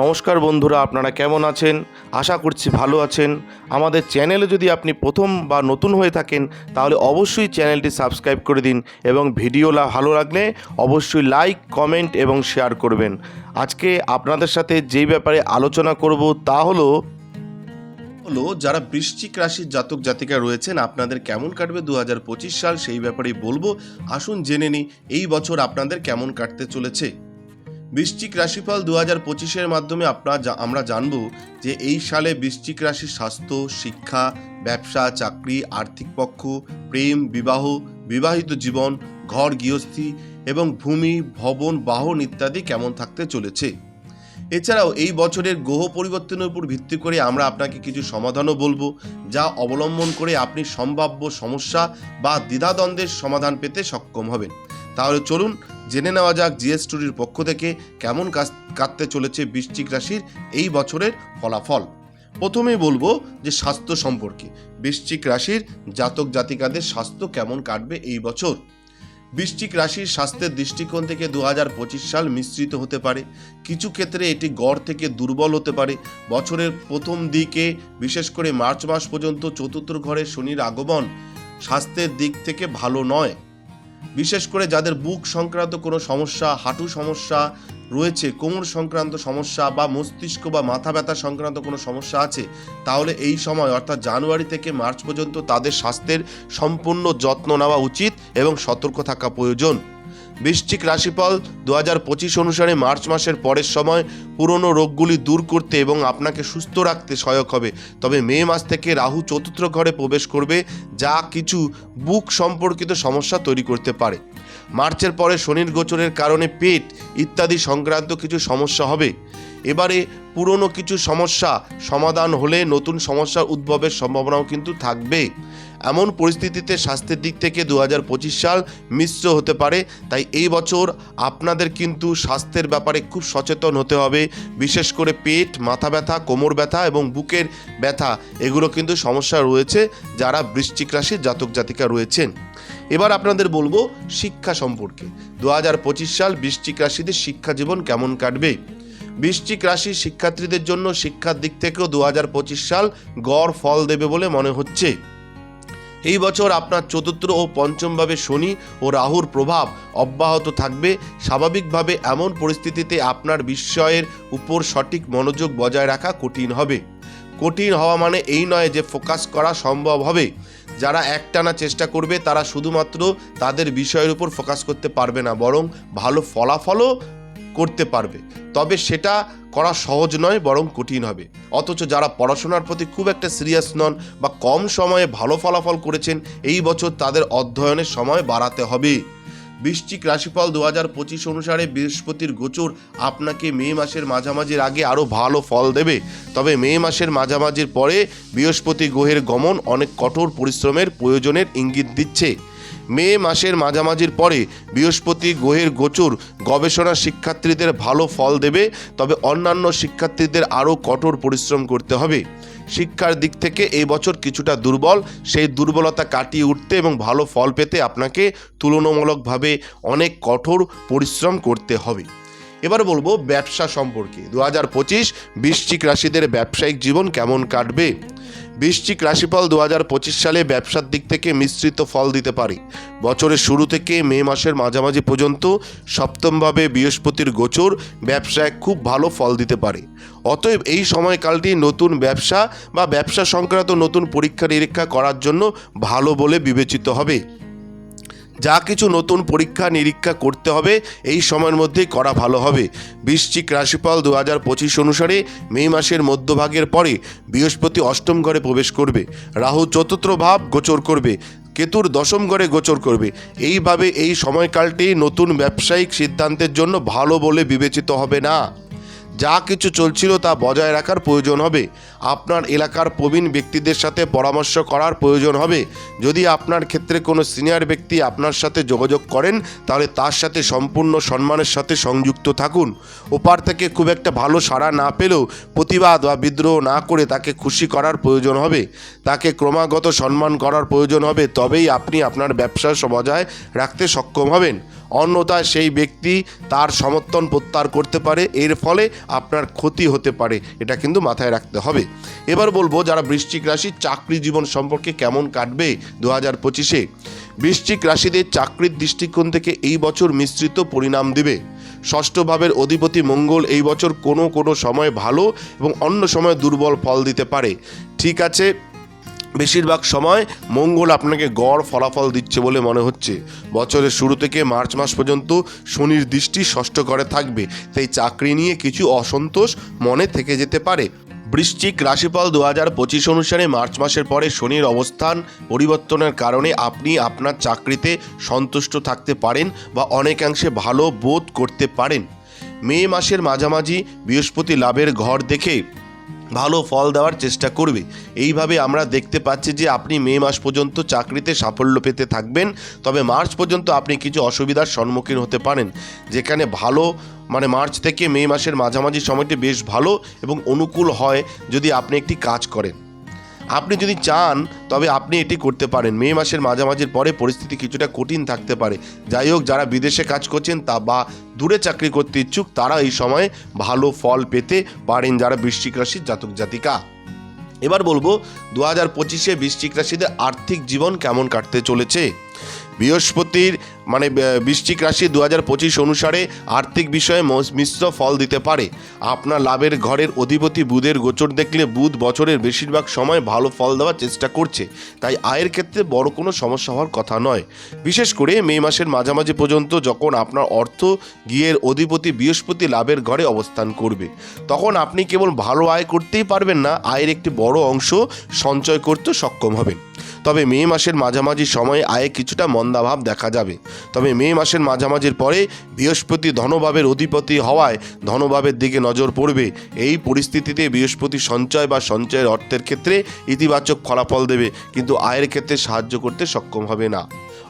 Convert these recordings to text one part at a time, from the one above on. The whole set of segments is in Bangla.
নমস্কার বন্ধুরা, আপনারা কেমন আছেন? আশা করছি ভালো আছেন। আমাদের চ্যানেলে যদি আপনি প্রথম বা নতুন হয়ে থাকেন, তাহলে অবশ্যই চ্যানেলটি সাবস্ক্রাইব করে দিন এবং ভিডিও ভালো লাগলে অবশ্যই লাইক, কমেন্ট এবং শেয়ার করবেন। আজকে আপনাদের সাথে যেই ব্যাপারে আলোচনা করব তা হলো হলো যারা বৃশ্চিক রাশির জাতক জাতিকা রয়েছেন, আপনাদের কেমন কাটবে দু হাজার পঁচিশ সাল সেই ব্যাপারেই বলব। আসুন জেনে নিই, এই বছর আপনাদের কেমন কাটতে চলেছে? বৃশ্চিক রাশিফল দু হাজার পঁচিশের মাধ্যমে আপনার আমরা জানব যে এই সালে বৃশ্চিক রাশির স্বাস্থ্য, শিক্ষা, ব্যবসা, চাকরি, আর্থিক পক্ষ, প্রেম, বিবাহ, বিবাহিত জীবন, ঘর, গৃহস্থী এবং ভূমি, ভবন, বাহন ইত্যাদি কেমন থাকতে চলেছে। এছাড়াও এই বছরের গ্রহ পরিবর্তনের উপর ভিত্তি করে আমরা আপনাকে কিছু সমাধানও বলব, যা অবলম্বন করে আপনি সম্ভাব্য সমস্যা বা দ্বিধাদ্বন্দ্বের সমাধান পেতে সক্ষম হবেন। তাহলে চলুন জেনে নেওয়া যাক জিএস টুরির পক্ষ থেকে কেমন কাটতে চলেছে বৃশ্চিক রাশির এই বছরের ফলাফল। প্রথমেই বলব যে স্বাস্থ্য সম্পর্কে, বৃশ্চিক রাশির জাতক জাতিকাদের স্বাস্থ্য কেমন কাটবে এই বছর? বৃশ্চিক রাশির স্বাস্থ্যের দৃষ্টিকোণ থেকে দু হাজার পঁচিশ সাল মিশ্রিত হতে পারে। কিছু ক্ষেত্রে এটি গড় থেকে দুর্বল হতে পারে। বছরের প্রথম দিকে, বিশেষ করে মার্চ মাস পর্যন্ত চতুর্থ ঘরে শনির আগমন স্বাস্থ্যের দিক থেকে ভালো নয়। বিশেষ করে যাদের বুক সংক্রান্ত কোনো সমস্যা, হাঁটু সমস্যা রয়েছে, কোমর সংক্রান্ত সমস্যা বা মস্তিষ্ক বা মাথা ব্যথা সংক্রান্ত কোনো সমস্যা আছে, তাহলে এই সময়, অর্থাৎ জানুয়ারি থেকে মার্চ পর্যন্ত তাদের স্বাস্থ্যের সম্পূর্ণ যত্ন নেওয়া উচিত এবং সতর্ক থাকা প্রয়োজন। বৃশ্চিক রাশিফল দু হাজার পঁচিশ অনুসারে মার্চ মাসের পরের সময় পুরনো রোগগুলি দূর করতে এবং আপনাকে সুস্থ রাখতে সহায়ক হবে। তবে মে মাস থেকে রাহু চতুর্থ ঘরে প্রবেশ করবে, যা কিছু বুক সম্পর্কিত সমস্যা তৈরি করতে পারে। মার্চের পরে শনির গোচরের কারণে পেট ইত্যাদি সংক্রান্ত কিছু সমস্যা হবে। এবারে পুরনো কিছু সমস্যা সমাধান হলে নতুন সমস্যার উদ্ভবের সম্ভাবনাও কিন্তু থাকবে। এমন পরিস্থিতিতে স্বাস্থ্যের দিক থেকে দু হাজার পঁচিশ সাল মিশ্র হতে পারে। তাই এই বছর আপনাদের কিন্তু স্বাস্থ্যের ব্যাপারে খুব সচেতন হতে হবে। বিশেষ করে পেট, মাথা ব্যথা, কোমর ব্যথা এবং বুকের ব্যথা, এগুলো কিন্তু সমস্যা রয়েছে যারা বৃশ্চিক রাশির জাতক জাতিকা রয়েছেন। এবার আপনাদের বলব শিক্ষা সম্পর্কে। দু হাজার পঁচিশ সাল বৃশ্চিক রাশিদের শিক্ষা জীবন কেমন কাটবে? বৃশ্চিক রাশির শিক্ষার্থীদের জন্য শিক্ষার দিক থেকেও দু হাজার পঁচিশ সাল গড় ফল দেবে বলে মনে হচ্ছে। এই বছর আপনার চতুর্থ ও পঞ্চমভাবে শনি ও রাহুর প্রভাব অব্যাহত থাকবে। স্বাভাবিকভাবে এমন পরিস্থিতিতে আপনার বিস্ময়ের উপর সঠিক মনোযোগ বজায় রাখা কঠিন হবে। কঠিন হওয়া মানে এই নয় যে ফোকাস করা সম্ভব হবে। যারা একটানা চেষ্টা করবে, তারা শুধুমাত্র তাদের বিষয়ের উপর ফোকাস করতে পারবে না, বরং ভালো ফলাফলও করতে পারবে। তবে সেটা করা সহজ নয়, বরং কঠিন হবে। অথচ যারা পড়াশোনার প্রতি খুব একটা সিরিয়াস নন বা কম সময়ে ভালো ফলাফল করেছেন, এই বছর তাদের অধ্যয়নের সময় বাড়াতে হবে। বৃশ্চিক রাশিফল দু হাজার পঁচিশ অনুসারে বৃহস্পতির গোচর আপনাকে মে মাসের মাঝামাঝির আগে আরও ভালো ফল দেবে। তবে মে মাসের মাঝামাঝির পরে বৃহস্পতি গ্রহের গমন অনেক কঠোর পরিশ্রমের প্রয়োজনের ইঙ্গিত দিচ্ছে। মে মাসের মাঝামাঝির পরে বৃহস্পতি গ্রহের গোচর গবেষণা শিক্ষার্থীদের ভালো ফল দেবে, তবে অন্যান্য শিক্ষার্থীদের আরও কঠোর পরিশ্রম করতে হবে। শিক্ষার দিক থেকে এই বছর কিছুটা দুর্বল, সেই দুর্বলতা কাটিয়ে উঠতে এবং ভালো ফল পেতে আপনাকে তুলনামূলকভাবে অনেক কঠোর পরিশ্রম করতে হবে। এবার বলব ব্যবসা সম্পর্কে। দু হাজার পঁচিশ বৃশ্চিক রাশিদের ব্যবসায়িক জীবন কেমন কাটবে? বৃশ্চিক রাশিফল দু হাজার পঁচিশ সালে ব্যবসার দিক থেকে মিশ্রিত ফল দিতে পারে। বছরের শুরু থেকে মে মাসের মাঝামাঝি পর্যন্ত সপ্তমভাবে বৃহস্পতির গোচর ব্যবসায় খুব ভালো ফল দিতে পারে। অতএব এই সময়কালটি নতুন ব্যবসা বা ব্যবসা সংক্রান্ত নতুন পরীক্ষা নিরীক্ষা করার জন্য ভালো বলে বিবেচিত হবে। যা কিছু নতুন পরীক্ষা, নিরীক্ষা করতে হবে, এই সময়ের মধ্যেই করা ভালো হবে। বৃশ্চিক রাশিফল দু হাজার পঁচিশ অনুসারে মে মাসের মধ্যভাগের পরে বৃহস্পতি অষ্টম ঘরে প্রবেশ করবে। রাহু চতুর্থ ভাব গোচর করবে। কেতুর দশম ঘরে গোচর করবে। এইভাবে এই সময়কালটি নতুন ব্যবসায়িক সিদ্ধান্তের জন্য ভালো বলে বিবেচিত হবে না। যা কিছু চলছিল তা বজায় রাখার প্রয়োজন হবে। আপনার এলাকার প্রবীণ ব্যক্তিদের সাথে পরামর্শ করার প্রয়োজন হবে। যদি আপনার ক্ষেত্রে কোনো সিনিয়র ব্যক্তি আপনার সাথে যোগাযোগ করেন, তাহলে তার সাথে সম্পূর্ণ সম্মানের সাথে সংযুক্ত থাকুন। ওপার থেকে খুব একটা ভালো সাড়া না পেলেও প্রতিবাদ বা বিদ্রোহ না করে তাকে খুশি করার প্রয়োজন হবে। তাকে ক্রমাগত সম্মান করার প্রয়োজন হবে। তবেই আপনি আপনার ব্যবসা বজায় রাখতে সক্ষম হবেন। অন্যথায় সেই ব্যক্তি তার সমর্থন প্রত্যাহার করতে পারে, এর ফলে আপনার ক্ষতি হতে পারে। এটা কিন্তু মাথায় রাখতে হবে। এবার বলব যারা বৃশ্চিক রাশি চাকরি জীবন সম্পর্কে কেমন কাটবে দু হাজার পঁচিশে। বৃশ্চিক রাশিদের চাকরির দৃষ্টিকোণ থেকে এই বছর মিশ্রিত পরিণাম দেবে। ষষ্ঠ ভাবের অধিপতি মঙ্গল এই বছর কোনো কোনো সময় ভালো এবং অন্য সময় দুর্বল ফল দিতে পারে। ঠিক আছে বেশিরভাগ সময় মঙ্গল আপনাকে গড় ফলাফল দিচ্ছে বলে মনে হচ্ছে। বছরের শুরু থেকে মার্চ মাস পর্যন্ত শনির দৃষ্টি ষষ্ঠ করে থাকবে। তাই চাকরি নিয়ে কিছু অসন্তোষ মনে থেকে যেতে পারে। বৃশ্চিক রাশিফল দু হাজার পঁচিশ অনুসারে মার্চ মাসের পরে শনির অবস্থান পরিবর্তনের কারণে আপনি আপনার চাকরিতে সন্তুষ্ট থাকতে পারেন বা অনেকাংশে ভালো বোধ করতে পারেন। মে মাসের মাঝামাঝি বৃহস্পতি লাভের ঘর দেখে ভালো ফল দেওয়ার চেষ্টা করবে। এইভাবে আমরা দেখতে পাচ্ছি যে আপনি মে মাস পর্যন্ত চাকরিতে সাফল্য পেতে থাকবেন, তবে মার্চ পর্যন্ত আপনি কিছু অসুবিধার সম্মুখীন হতে পারেন। যেখানে ভালো মানে মার্চ থেকে মে মাসের মাঝামাঝি সময়টি বেশ ভালো এবং অনুকূল হয় যদি আপনি একটি কাজ করেন। আপনি যদি চান, তবে আপনি এটি করতে পারেন। মে মাসের মাঝামাঝির পরে পরিস্থিতি কিছুটা কঠিন থাকতে পারে। যাই হোক, যারা বিদেশে কাজ করছেন তা বা দূরে চাকরি করতে ইচ্ছুক, তারা এই সময়ে ভালো ফল পেতে পারেন যারা বৃশ্চিক রাশির জাতক জাতিকা। এবার বলব দু হাজার পঁচিশে বৃশ্চিক রাশিদের আর্থিক জীবন কেমন কাটতে চলেছে? বৃহস্পতির মানে বৃশ্চিক রাশি দু হাজার পঁচিশ অনুসারে আর্থিক বিষয়ে মিশ্র ফল দিতে পারে। আপনার লাভের ঘরের অধিপতি বুধের গোচর দেখলে বুধ বছরের বেশিরভাগ সময় ভালো ফল দেওয়ার চেষ্টা করছে। তাই আয়ের ক্ষেত্রে বড় কোনো সমস্যা হওয়ার কথা নয়। বিশেষ করে মে মাসের মাঝামাঝি পর্যন্ত যখন আপনার অর্থ গিয়ের অধিপতি বৃহস্পতি লাভের ঘরে অবস্থান করবে, তখন আপনি কেবল ভালো আয় করতেই পারবেন না, আয়ের একটি বড় অংশ সঞ্চয় করতে সক্ষম হবেন। তবে মে মাসের মাঝামাঝি সময়ে আয়ে কিছুটা মন্দাভাব দেখা যাবে। তবে মে মাসের মাঝামাঝির পরে বৃহস্পতি ধনভাবের অধিপতি হওয়ায় ধনভাবের দিকে নজর পড়বে। এই পরিস্থিতিতে বৃহস্পতি সঞ্চয় বা সঞ্চয়ের অর্থের ক্ষেত্রে ইতিবাচক ফলাফল দেবে, কিন্তু আয়ের ক্ষেত্রে সাহায্য করতে সক্ষম হবে না।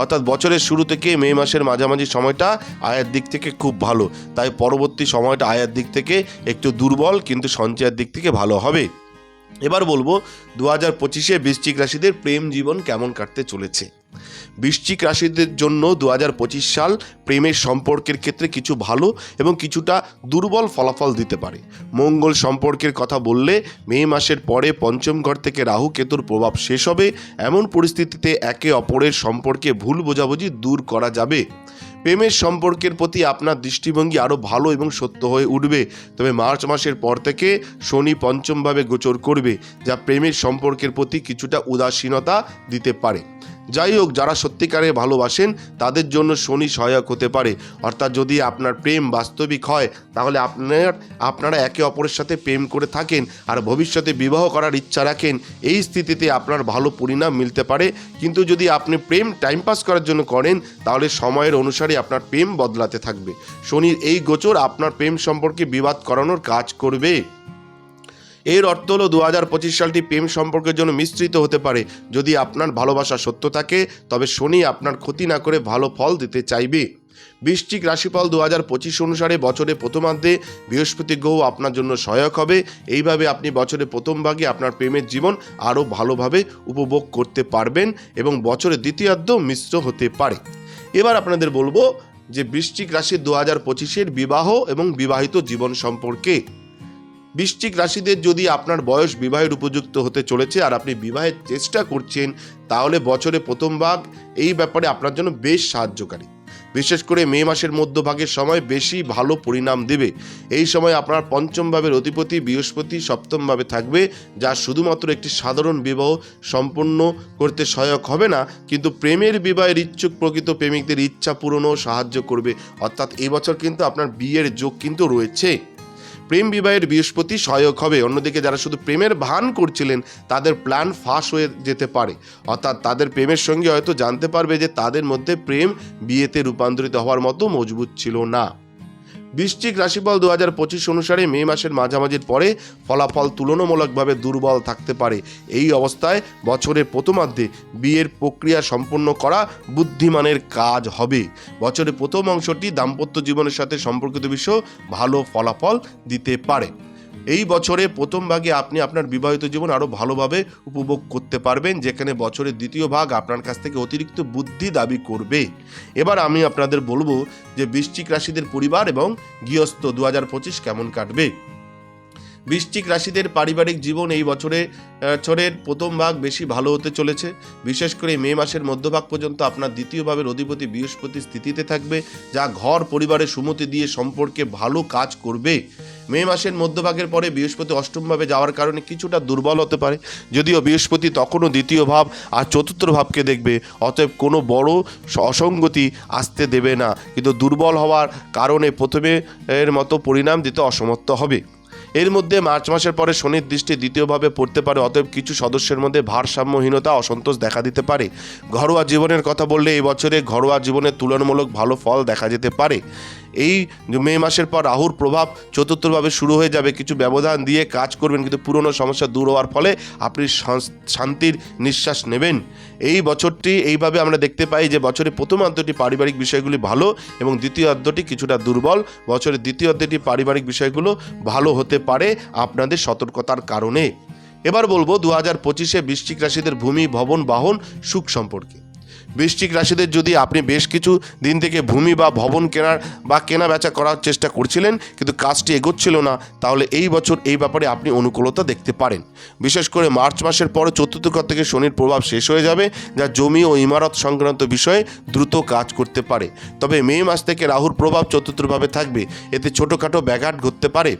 অর্থাৎ বছরের শুরু থেকে মে মাসের মাঝামাঝি সময়টা আয়ের দিক থেকে খুব ভালো। তাই পরবর্তী সময়টা আয়ের দিক থেকে একটু দুর্বল, কিন্তু সঞ্চয়ের দিক থেকে ভালো হবে। এবার বলব দু হাজার পঁচিশে বৃশ্চিক রাশিদের প্রেম জীবন কেমন কাটতে চলেছে? বৃশ্চিক রাশিদের জন্য দু হাজার পঁচিশ সাল প্রেমের সম্পর্কের ক্ষেত্রে কিছু ভালো এবং কিছুটা দুর্বল ফলাফল দিতে পারে। মঙ্গল সম্পর্কের কথা বললে মে মাসের পরে পঞ্চম ঘর থেকে রাহু কেতুর প্রভাব শেষ হবে। এমন পরিস্থিতিতে একে অপরের সম্পর্কে ভুল বোঝাবুঝি দূর করা যাবে। প্রেমের সম্পর্কের প্রতি আপনার দৃষ্টিভঙ্গি আরও ভালো এবং সত্য হয়ে উঠবে। তবে মার্চ মাসের পর থেকে শনি পঞ্চমভাবে গোচর করবে, যা প্রেমের সম্পর্কের প্রতি কিছুটা উদাসীনতা দিতে পারে। যাই হোক, যারা সত্যিকারে ভালোবাসেন, তাদের জন্য শনি সহায়ক হতে পারে। অর্থাৎ যদি আপনার প্রেম বাস্তবিক হয়, তাহলে আপনার, আপনারা একে অপরের সাথে প্রেম করে থাকেন আর ভবিষ্যতে বিবাহ করার ইচ্ছা রাখেন, এই স্থিতিতে আপনার ভালো পরিণাম মিলতে পারে। কিন্তু যদি আপনি প্রেম টাইম পাস করার জন্য করেন, তাহলে সময়ের অনুসারে আপনার প্রেম বদলাতে থাকবে। শনির এই গোচর আপনার প্রেম সম্পর্কে বিবাদ করানোর কাজ করবে। এর অর্থ হলো দু হাজার পঁচিশ সালটি প্রেম সম্পর্কের জন্য মিশ্রিত হতে পারে। যদি আপনার ভালোবাসা সত্য থাকে, তবে শনি আপনার ক্ষতি না করে ভালো ফল দিতে চাইবে। বৃশ্চিক রাশিফল দু হাজার পঁচিশ অনুসারে বছরে প্রথমার্ধে বৃহস্পতি গ্রহ আপনার জন্য সহায়ক হবে। এইভাবে আপনি বছরের প্রথম ভাগে আপনার প্রেমের জীবন আরও ভালোভাবে উপভোগ করতে পারবেন এবং বছরের দ্বিতীয়ার্ধ মিশ্র হতে পারে। এবার আপনাদের বলব যে বৃশ্চিক রাশির দু হাজার পঁচিশের বিবাহ এবং বিবাহিত জীবন সম্পর্কে। বৃশ্চিক রাশিদের যদি আপনার বয়স বিবাহের উপযুক্ত হতে চলেছে আর আপনি বিবাহের চেষ্টা করছেন, তাহলে বছরে প্রথম ভাগ এই ব্যাপারে আপনার জন্য বেশ সাহায্যকারী। বিশেষ করে মে মাসের মধ্যভাগের সময় বেশি ভালো পরিণাম দেবে। এই সময় আপনার পঞ্চম ভাবের অধিপতি বৃহস্পতি সপ্তমভাবে থাকবে, যা শুধুমাত্র একটি সাধারণ বিবাহ সম্পন্ন করতে সহায়ক হবে না, কিন্তু প্রেমের বিবাহের ইচ্ছুক প্রকৃত প্রেমিকদের ইচ্ছা পূরণও সাহায্য করবে। অর্থাৎ এই বছর কিন্তু আপনার বিয়ের যোগ কিন্তু রয়েছে। প্রেম বিবাহের বৃহস্পতি সহায়ক হবে। অন্যদিকে যারা শুধু প্রেমের ভান করছিলেন, তাদের প্ল্যান ফাঁস হয়ে যেতে পারে। অর্থাৎ তাদের প্রেমের সঙ্গে হয়তো জানতে পারবে যে তাদের মধ্যে প্রেম বিয়েতে রূপান্তরিত হওয়ার মতো মজবুত ছিল না। বৃশ্চিক রাশিফল দু হাজার পঁচিশ অনুসারে মে মাসের মাঝামাঝির পরে ফলাফল তুলনামূলকভাবে দুর্বল থাকতে পারে। এই অবস্থায় বছরের প্রথমার্ধে বিয়ের প্রক্রিয়া সম্পন্ন করা বুদ্ধিমানের কাজ হবে। বছরের প্রথম অংশটি দাম্পত্য জীবনের সাথে সম্পর্কিত বিষয় ভালো ফলাফল দিতে পারে। এই বছরে প্রথম ভাগে আপনি আপনার বিবাহিত জীবন আরও ভালোভাবে উপভোগ করতে পারবেন, যেখানে বছরের দ্বিতীয় ভাগ আপনার কাছ থেকে অতিরিক্ত বুদ্ধি দাবি করবে। এবার আমি আপনাদের বলব যে বৃশ্চিক রাশিদের পরিবার এবং গৃহস্থ দু হাজার পঁচিশ কেমন কাটবে। বৃশ্চিক রাশিদের পারিবারিক জীবন এই বছরে বছরের প্রথম ভাগ বেশি ভালো হতে চলেছে। বিশেষ করে মে মাসের মধ্যভাগ পর্যন্ত আপনার দ্বিতীয় ভাবের অধিপতি বৃহস্পতি স্থিতিতে থাকবে, যা ঘর, পরিবারের সুমতি দিয়ে সম্পর্কে ভালো কাজ করবে। মে মাসের মধ্যভাগের পরে বৃহস্পতি অষ্টমভাবে যাওয়ার কারণে কিছুটা দুর্বল হতে পারে। যদিও বৃহস্পতি তখনও দ্বিতীয় ভাব আর চতুর্থ ভাবকে দেখবে, অতএব কোনো বড় অসঙ্গতি আসতে দেবে না। কিন্তু দুর্বল হওয়ার কারণে প্রথমে এর মতো পরিণাম দিতে অসমর্থ হবে। এর মধ্যে মার্চ মাসের পরে শনির দৃষ্টি দ্বিতীয়ভাবে পড়তে পারে, অতএব কিছু সদস্যের মধ্যে ভারসাম্যহীনতা, অসন্তোষ দেখা দিতে পারে। ঘরোয়া জীবনের কথা বললে এই বছরে ঘরোয়া জীবনের তুলনামূলক ভালো ফল দেখা যেতে পারে। এই মে মাসের পর রাহুর প্রভাব চতুর্থভাবে শুরু হয়ে যাবে। কিছু ব্যবধান দিয়ে কাজ করবেন কিন্তু পুরনো সমস্যা দূর হওয়ার ফলে আপনি শান্তির নিঃশ্বাস নেবেন। এই বছরটি এইভাবে আমরা দেখতে পাই যে বছরের প্রথম অর্ধটি পারিবারিক বিষয়গুলি ভালো এবং দ্বিতীয় অর্ধটি কিছুটা দুর্বল। বছরের দ্বিতীয় অর্ধটি পারিবারিক বিষয়গুলো ভালো হতে পারে আপনাদের সতর্কতার কারণে। এবার বলব দু হাজার পঁচিশে বৃশ্চিক রাশিদের ভূমি, ভবন, বাহন, সুখ সম্পর্কে। বৃশ্চিক রাশিদের যদি আপনি বেশ কিছু দিন থেকে ভূমি বা ভবন কেনার বা কেনা বেচা করার চেষ্টা করছিলেন, কিন্তু কাজটি এগোচ্ছিল না, তাহলে এই বছর এই ব্যাপারে আপনি অনুকূলতা দেখতে পারেন। বিশেষ করে মার্চ মাসের পরে চতুর্থ থেকে শনির প্রভাব শেষ হয়ে যাবে, যা জমি ও ইমারত সংক্রান্ত বিষয়ে দ্রুত কাজ করতে পারে। তবে মে মাস থেকে রাহুর প্রভাব চতুর্থভাবে থাকবে। এতে ছোটোখাটো ব্যাঘাট ঘটতে পারে।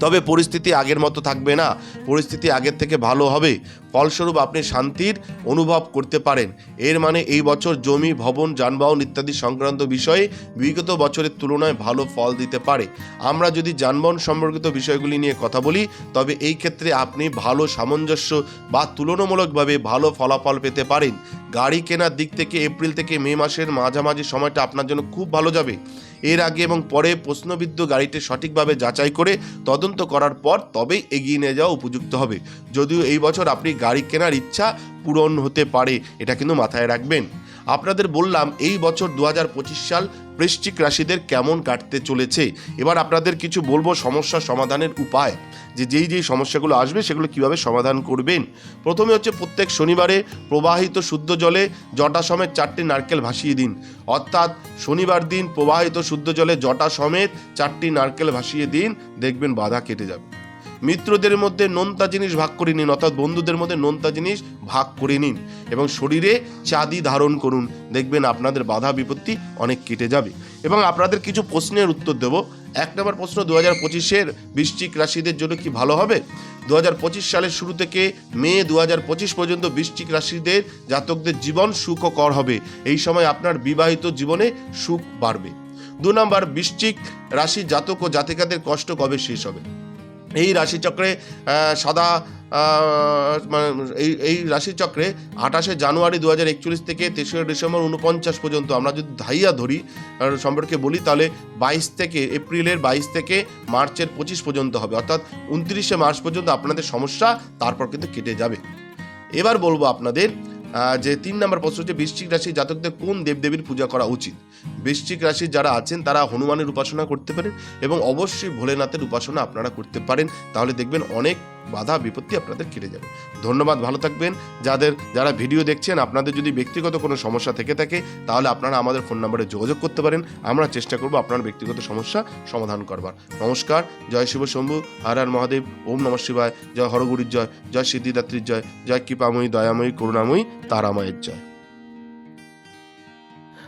তবে পরিস্থিতি আগের মতো থাকবে না। পরিস্থিতি আগের থেকে ভালো হবে। ফলস্বরূপ আপনি শান্তির অনুভব করতে পারেন। এর মানে এই বছর জমি, ভবন, যানবাহন ইত্যাদি সংক্রান্ত বিষয়ে বিগত বছরের তুলনায় ভালো ফল দিতে পারে। আমরা যদি যানবাহন সম্পর্কিত বিষয়গুলি নিয়ে কথা বলি, তবে এই ক্ষেত্রে আপনি ভালো, সামঞ্জস্য বা তুলনামূলকভাবে ভালো ফলাফল পেতে পারেন। গাড়ি কেনার দিক থেকে এপ্রিল থেকে মে মাসের মাঝামাঝি সময়টা আপনার জন্য খুব ভালো যাবে। এর আগে এবং পরে প্রশ্নবিদ্ধ গাড়িটি সঠিকভাবে যাচাই করে তদন্ত করার পর তবেই এগিয়ে নিয়ে যাওয়া উপযুক্ত হবে। যদিও এই বছর আপনি গাড়ি কেনার ইচ্ছা পূরণ হতে পারে, এটা কিন্তু মাথায় রাখবেন। আপনাদের বললাম, এই বছর দু হাজার পঁচিশ সাল বৃশ্চিক রাশিদের কেমন কাটতে চলেছে? এবার আপনাদের কিছু বলব সমস্যা সমাধানের উপায়। যে যেই যেই সমস্যাগুলো আসবে, সেগুলো কীভাবে সমাধান করবেন? প্রথমে হচ্ছে প্রত্যেক শনিবারে প্রবাহিত শুদ্ধ জলে জটা সমেত চারটি নারকেল ভাসিয়ে দিন। অর্থাৎ শনিবার দিন প্রবাহিত শুদ্ধ জলে জটা সমেত চারটি নারকেল ভাসিয়ে দিন। দেখবেন বাধা কেটে যাবে। মিত্রদের মধ্যে নোনতা জিনিস ভাগ করে নিন, অর্থাৎ বন্ধুদের মধ্যে নোনতা জিনিস ভাগ করে নিন এবং শরীরে চাঁদি ধারণ করুন। দেখবেন আপনাদের বাধা বিপত্তি অনেক কেটে যাবে। এবং আপনাদের কিছু প্রশ্নের উত্তর দেব। এক নম্বর প্রশ্ন দু হাজার পঁচিশের বৃশ্চিক রাশিদের জন্য কি ভালো হবে? দু হাজার পঁচিশ সালের শুরু থেকে মে দু হাজার পঁচিশ পর্যন্ত বৃশ্চিক রাশিদের জাতকদের জীবন সুখকর হবে। এই সময় আপনার বিবাহিত জীবনে সুখ বাড়বে। দু নম্বর, বৃশ্চিক রাশি জাতক ও জাতিকাদের কষ্ট কবে শেষ হবে? এই রাশিচক্রে সাদা মানে এই এই রাশিচক্রে আঠাশে জানুয়ারি দু হাজার একচল্লিশ থেকে তেসরা ডিসেম্বর উনপঞ্চাশ পর্যন্ত। আমরা যদি ধাইয়া ধরি সম্পর্কে বলি, তাহলে বাইশ থেকে, এপ্রিলের বাইশ থেকে মার্চের পঁচিশ পর্যন্ত হবে। অর্থাৎ উনত্রিশে মার্চ পর্যন্ত আপনাদের সমস্যা, তারপর কিন্তু কেটে যাবে। এবার বলব আপনাদের যে তিন নম্বর প্রশ্ন হচ্ছে, বৃশ্চিক রাশি জাতকদের কোন দেবদেবীর পূজা করা উচিত? বৃশ্চিক রাশির যারা আছেন, তারা হনুমানের উপাসনা করতে পারেন এবং অবশ্যই ভোলেনাথের উপাসনা আপনারা করতে পারেন। তাহলে দেখবেন অনেক বাধা, বিপত্তি আপনাদের কেটে যাবে। ধন্যবাদ, ভালো থাকবেন। যাদের, যারা ভিডিও দেখছেন, আপনাদের যদি ব্যক্তিগত কোনো সমস্যা থেকে থাকে, তাহলে আপনারা আমাদের ফোন নম্বরে যোগাযোগ করতে পারেন। আমরা চেষ্টা করব আপনার ব্যক্তিগত সমস্যা সমাধান করবার। নমস্কার, জয় শিব শম্ভু, হর হর মহাদেব, ওম নমঃ শিবায়, জয় হরগুরির জয় জয় সিদ্ধিদাত্রীর জয় জয় কৃপাময়ী, দয়াময়ী, করুণাময়ী, তারাময়ের জয়।